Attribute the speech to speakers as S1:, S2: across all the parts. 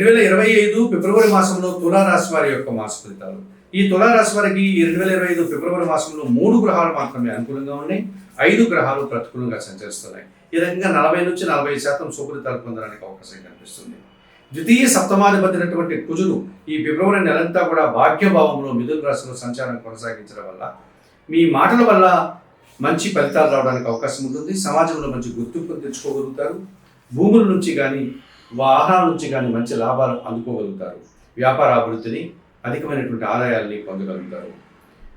S1: రెండు వేల ఇరవై ఐదు ఫిబ్రవరి మాసంలో తులారాశి వారి యొక్క మాస ఫలితాలు. ఈ తులారాశి వారికి ఈ రెండు వేల ఇరవై ఐదు ఫిబ్రవరి మాసంలో మూడు గ్రహాలు మాత్రమే అనుకూలంగా ఉన్నాయి. ఐదు గ్రహాలు ప్రతికూలంగా సంచరిస్తున్నాయి. ఈ రకంగా నలభై నుంచి నలభై శాతం సుఫలితాలు పొందడానికి అవకాశం కనిపిస్తుంది. ద్వితీయ సప్తమాధిపతినటువంటి కుజుడు ఈ ఫిబ్రవరి నెలంతా కూడా భాగ్యభావంలో మిథున రాశిలో సంచారం కొనసాగించడం వల్ల మీ మాటల వల్ల మంచి ఫలితాలు రావడానికి అవకాశం ఉంటుంది. సమాజంలో మంచి గుర్తింపు తెచ్చుకోగలుగుతారు. భూముల నుంచి కానీ వాహనాల నుంచి కానీ మంచి లాభాలు అందుకోగలుగుతారు. వ్యాపార అభివృద్ధిని అధికమైనటువంటి ఆదాయాల్ని పొందగలుగుతారు.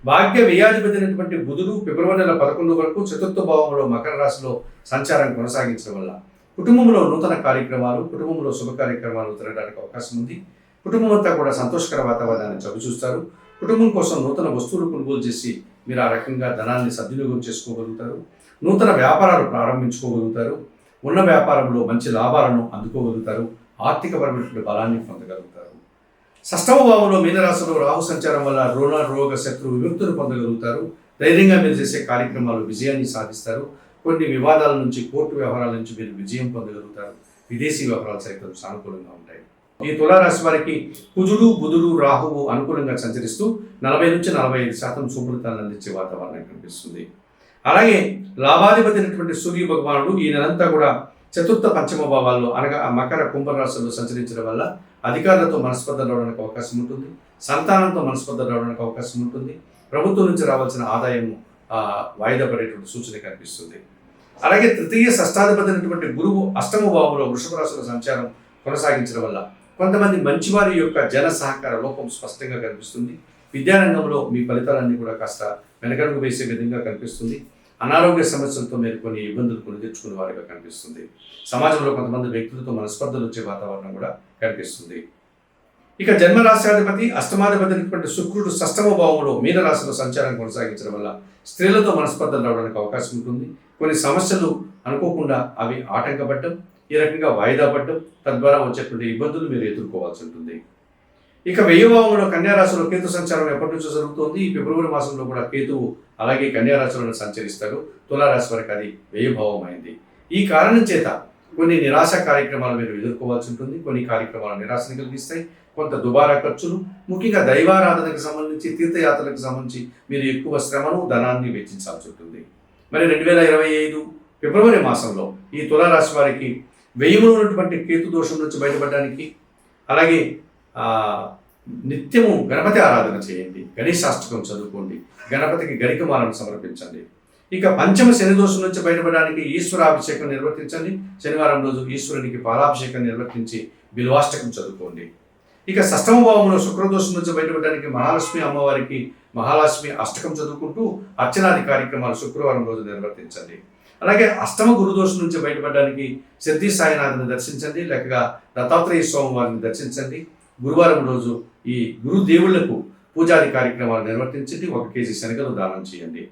S1: భాగ్య వ్యయాధిపతి అయినటువంటి బుధుడు ఫిబ్రవరి నెల పదకొండు వరకు చతుర్థ భావంలో మకర రాశిలో సంచారం కొనసాగించడం వల్ల కుటుంబంలో నూతన కార్యక్రమాలు కుటుంబంలో శుభ కార్యక్రమాలు తిరగడానికి అవకాశం ఉంది. కుటుంబం అంతా కూడా సంతోషకర వాతావరణాన్ని చవిచూస్తారు. కుటుంబం కోసం నూతన వస్తువులు కొనుగోలు చేసి మీరు ఆ రకంగా ధనాన్ని సద్వినియోగం చేసుకోగలుగుతారు. నూతన వ్యాపారాలు ప్రారంభించుకోగలుగుతారు. ఉన్న వ్యాపారంలో మంచి లాభాలను అందుకోగలుగుతారు ఆర్థికపరమైనటువంటి బలాన్ని పొందగలుగుతారు. షష్టమ భావంలో మీనరాశిలో రాహు సంచారం వల్ల రుణ రోగ శత్రు విముక్తులు పొందగలుగుతారు. ధైర్యంగా మీరు చేసే కార్యక్రమాలు విజయాన్ని సాధిస్తారు. కొన్ని వివాదాల నుంచి కోర్టు వ్యవహారాల నుంచి మీరు విజయం పొందగలుగుతారు. విదేశీ వ్యవహారాలు సైతం సానుకూలంగా ఉంటాయి. ఈ తులారాశి వారికి కుజుడు బుధుడు రాహువు అనుకూలంగా సంచరిస్తూ నలభై నుంచి నలభై ఐదు శాతం శుభ్రతాన్ని అందించే వాతావరణం కనిపిస్తుంది. అలాగే లాభాధిపతి అయినటువంటి సూర్య భగవానుడు ఈ నెలంతా కూడా చతుర్థ పంచమ భావాల్లో అనగా ఆ మకర కుంభరాశుల్లో సంచరించడం వల్ల అధికారులతో మనస్పర్ధ రావడానికి అవకాశం ఉంటుంది. సంతానంతో మనస్పర్ధ రావడానికి అవకాశం ఉంటుంది. ప్రభుత్వం నుంచి రావాల్సిన ఆదాయము వాయిదా పడేటువంటి సూచన కనిపిస్తుంది. అలాగే తృతీయ షష్టాధిపతి అయినటువంటి గురువు అష్టమ భావంలో వృషభ రాశుల సంచారం కొనసాగించడం వల్ల కొంతమంది మంచివారి యొక్క జన సహకార లోపం స్పష్టంగా కనిపిస్తుంది. విద్యారంగంలో మీ ఫలితాలన్నీ కూడా కాస్త వెనకడుగు వేసే విధంగా కనిపిస్తుంది. అనారోగ్య సమస్యలతో మీరు కొన్ని ఇబ్బందులు కొని తెచ్చుకునే వారిగా కనిపిస్తుంది. సమాజంలో కొంతమంది వ్యక్తులతో మనస్పర్ధలు వచ్చే వాతావరణం కూడా కనిపిస్తుంది. ఇక జన్మరాశ్యాధిపతి అష్టమాధిపతి శుక్రుడు సష్టమ భావంలో మీనరాశిలో సంచారం కొనసాగించడం వల్ల స్త్రీలతో మనస్పర్ధలు రావడానికి అవకాశం ఉంటుంది. కొన్ని సమస్యలు అనుకోకుండా అవి ఆటంకపడటం ఈ రకంగా వాయిదా పడటం తద్వారా వచ్చేటువంటి ఇబ్బందులు మీరు ఎదుర్కోవాల్సి ఉంటుంది. ఇక వెయ్యి భావంలో కన్యారాశిలో కేతు సంచారం ఎప్పటి నుంచో జరుగుతోంది. ఈ ఫిబ్రవరి మాసంలో కూడా కేతువు అలాగే కన్యారాశిలో సంచరిస్తాడు. తులారాశి వరకు అది వెయ్యి అయింది ఈ కారణం చేత కొన్ని నిరాశ కార్యక్రమాలు మీరు ఎదుర్కోవాల్సి ఉంటుంది. కొన్ని కార్యక్రమాలు నిరాశని కలిగిస్తాయి. కొంత దుబారా ఖర్చులు ముఖ్యంగా దైవారాధనకు సంబంధించి తీర్థయాత్రలకు సంబంధించి మీరు ఎక్కువ శ్రమను ధనాన్ని వెచ్చించాల్సి ఉంటుంది. మరి రెండు వేల ఇరవై ఐదు ఫిబ్రవరి మాసంలో ఈ తులారాశి వారికి వెయ్యిలో ఉన్నటువంటి కేతు దోషం నుంచి బయటపడడానికి అలాగే నిత్యము గణపతి ఆరాధన చేయండి. గణేశాష్టకం చదువుకోండి. గణపతికి గరికమాలను సమర్పించండి. ఇక పంచమ శని దోషం నుంచి బయటపడడానికి ఈశ్వరాభిషేకం నిర్వర్తించండి. శనివారం రోజు ఈశ్వరునికి పాలాభిషేకం నిర్వర్తించి బిల్వాష్టకం చదువుకోండి. ఇక షష్టమ భావంలో శుక్రదోషం నుంచి బయటపడడానికి మహాలక్ష్మి అమ్మవారికి మహాలక్ష్మి అష్టకం చదువుకుంటూ అర్చనాది కార్యక్రమాలు శుక్రవారం రోజు నిర్వర్తించండి. అలాగే అష్టమ గురుదోషం నుంచి బయటపడడానికి సిద్ధి సాయినాథ్ని దర్శించండి. లేక దత్తాత్రేయ స్వామి వారిని దర్శించండి. గురువారం రోజు ఈ గురు దేవుళ్ళకు పూజాది కార్యక్రమాలు నిర్వర్తించండి ఒక కేజీ శనగలు దానం చేయండి.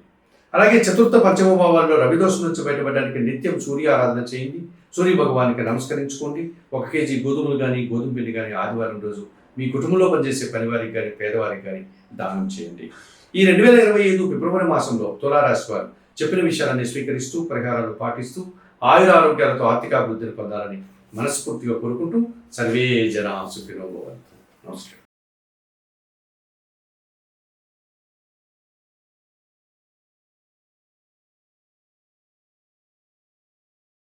S1: అలాగే చతుర్థ పంచమ భావాల్లో రవిదోషం నుంచి బయటపడడానికి నిత్యం సూర్య ఆరాధన చేయండి. సూర్య భగవానికి నమస్కరించుకోండి. ఒక కేజీ గోధుమలు కానీ గోధుమ పిండి కానీ ఆదివారం రోజు మీ కుటుంబంలో పనిచేసే పనివారికి కానీ పేదవారికి కానీ దానం చేయండి. ఈ రెండు వేల ఇరవై ఐదు ఫిబ్రవరి మాసంలో తులారాశి వారు చెప్పిన విషయాలన్నీ స్వీకరిస్తూ పరిహారాలు పాటిస్తూ ఆయుర ఆరోగ్యాలతో ఆర్థికాభివృద్ధిని పొందాలని మనస్ఫూర్తిగా కోరుకుంటూ సర్వే జనా సుఖినో భవంతు నమస్కారం.